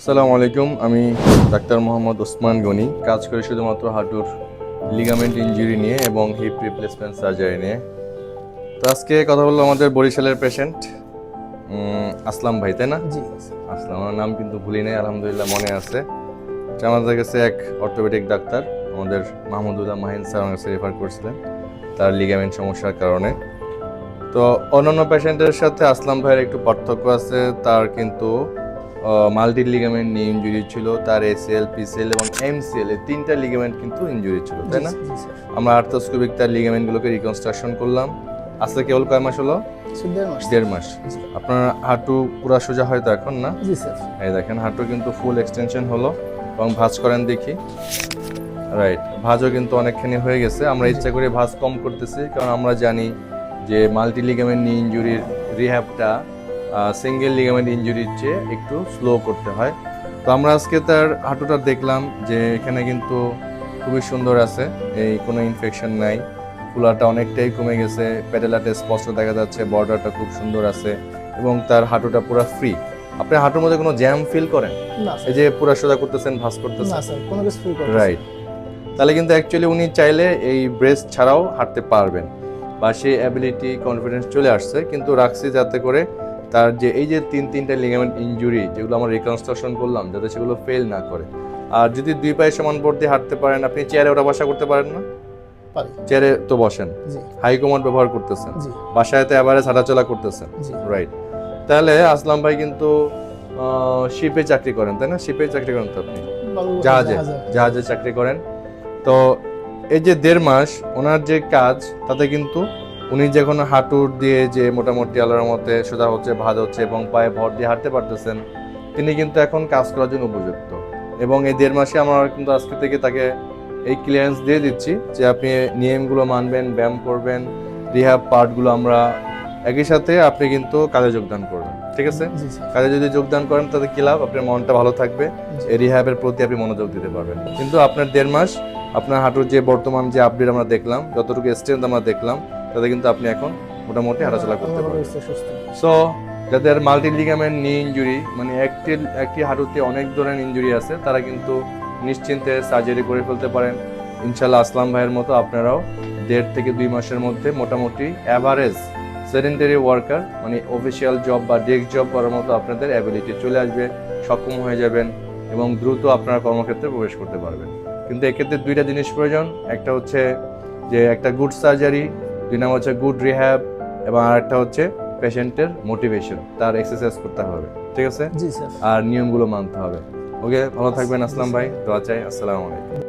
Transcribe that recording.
আসসালামু আলাইকুম আমি ডাক্তার মোহাম্মদ ওসমান গনি। কাজ করি শুধুমাত্র হাঁটুর লিগামেন্ট ইঞ্জুরি নিয়ে এবং হিপ রিপ্লেসমেন্ট সার্জারি নিয়ে। তো আজকে কথা বলল আমাদের বরিশালের পেশেন্ট আসলাম ভাই তাই না? জি আসলাম আমার নাম কিন্তু ভুলি নেই আলহামদুলিল্লাহ মনে আছে। আমাদের কাছে এক অর্থোপেডিক ডাক্তার আমাদের মাহমুদুল্লাহ মাহিন স্যার আমার কাছে রেফার করছিলেন তার লিগামেন্ট সমস্যার কারণে। তো অন্যান্য পেশেন্টের সাথে আসলাম ভাইয়ের একটু পার্থক্য আছে তার কিন্তু মাল্টি লিগামেন্ট নিয়ে ইঞ্জুরি ছিল তার এসিএল পিসিএল এবং এমসিএল এই তিনটা লিগামেন্ট কিন্তু ইঞ্জুরি ছিল তাই না? আমরা আর্থোস্কোপিক তার লিগামেন্টগুলোকে রিকনস্ট্রাকশন করলাম। আজকে কেবল কয় মাস হলো? দেড় মাস। আপনার হাঁটু পুরা সোজা হয়তো এখন না? এই দেখেন হাঁটু কিন্তু ফুল এক্সটেনশন হলো এবং ভাঁজ করেন দেখি। রাইট ভাঁজও কিন্তু অনেকখানি হয়ে গেছে। আমরা ইচ্ছা করে ভাঁজ কম করতেছি কারণ আমরা জানি যে মাল্টি লিগামেন্ট নি ইঞ্জুরির রিহ্যাবটা সিঙ্গেল লিগামেন্ট ইঞ্জুরির চেয়ে একটু স্লো করতে হয়। তো আমরা আজকে তার হাঁটুটা দেখলাম যে এখানে কিন্তু খুবই সুন্দর আছে এই কোনো ইনফেকশন নাই। ফুলাটা অনেকটাই কমে গেছে প্যাডেলাটা স্পষ্ট দেখা যাচ্ছে বর্ডারটা খুব সুন্দর আছে এবং তার হাঁটুটা পুরো ফ্রি আপনি হাঁটুর মধ্যে কোনো জ্যাম ফিল করেন? না এই যে পুরা সোজা করতেছেন না করতেছেন কোনো কিছু ফ্রি করতে রাইট তাহলে কিন্তু অ্যাকচুয়ালি উনি চাইলে এই ব্রেস্ট ছাড়াও হাঁটতে পারবেন। বা সেই অ্যাবিলিটি কনফিডেন্স চলে আসছে কিন্তু রাখছি যাতে করে তার যে এই যে তিন তিনটা লিগামেন্ট ইঞ্জুরি যেগুলো আমরা রিকনস্ট্রাকশন করলাম যাতে সেগুলো ফেল না করে। আর যদি দুই পায়ে সমান দিয়ে হাঁটতে পারেন আপনি চেয়ারে ওটা বসা করতে পারেন না? চেয়ারে তো বসেন। হাই কমান্ড ব্যবহার করতেছেন। বাসায় তো এবারে হাঁটাচলা করতেছেন। রাইট তাহলে আসলাম ভাই কিন্তু শিপে চাকরি করেন তাই না? শিপে চাকরি করেন তো আপনি? জাহাজে। জাহাজে চাকরি করেন। তো এই যে দেড় মাস ওনার যে কাজ তাতে কিন্তু উনি যখন হাঁটুর দিয়ে যে মোটামুটি আলোর মতে সোজা হচ্ছে ভাজ হচ্ছে এবং পায়ে ভর দিয়ে হাঁটতে পারতেছেন তিনি কিন্তু এখন কাজ করার জন্য উপযুক্ত। এবং এই দেড় মাসে আমরা কিন্তু আজকে থেকে তাকে এই ক্লিয়ারেন্স দিয়ে দিচ্ছি যে আপনি নিয়মগুলো মানবেন ব্যায়াম করবেন রিহাব পার্টগুলো আমরা একই সাথে আপনি কিন্তু কাজে যোগদান করবেন। ঠিক আছে? কাজে যদি যোগদান করেন তাতে কি লাভ? আপনার মনটা ভালো থাকবে এই রিহ্যাবের প্রতি আপনি মনোযোগ দিতে পারবেন। কিন্তু আপনার দেড় মাস আপনার হাঁটুর যে বর্তমান যে আপডেট আমরা দেখলাম যতটুকু স্ট্রেন্থ আমরা দেখলাম তাতে কিন্তু আপনি এখন মোটামুটি হাঁটাচলা করতে পারবেন। সো যাদের মাল্টি লিগামেন্ট নি ইঞ্জুরি মানে একটি একটি হাঁটুতে অনেক ধরনের ইঞ্জুরি আছে তারা কিন্তু নিশ্চিন্তে সার্জারি করে ফেলতে পারেন। ইনশাল্লাহ আসলাম ভাইয়ের মতো আপনারাও দেড় থেকে দুই মাসের মধ্যে মোটামুটি অ্যাভারেজ সেডেন্টারি ওয়ার্কার মানে অফিসিয়াল জব বা ডেস্ক জব করার মতো আপনাদের অ্যাবিলিটি চলে আসবে সক্ষম হয়ে যাবেন এবং দ্রুত আপনারা কর্মক্ষেত্রে প্রবেশ করতে পারবেন। কিন্তু এক্ষেত্রে দুইটা জিনিস প্রয়োজন একটা হচ্ছে যে একটা গুড সার্জারি দুই নাম্বার হচ্ছে গুড রিহ্যাব এবং আরেকটা হচ্ছে পেশেন্টের মোটিভেশন তার এক্সারসাইজ করতে হবে ঠিক আছে? আর নিয়মগুলো মানতে হবে। ওকে ভালো থাকবেন আসলাম ভাই দোয়া চাই আসসালামু আলাইকুম।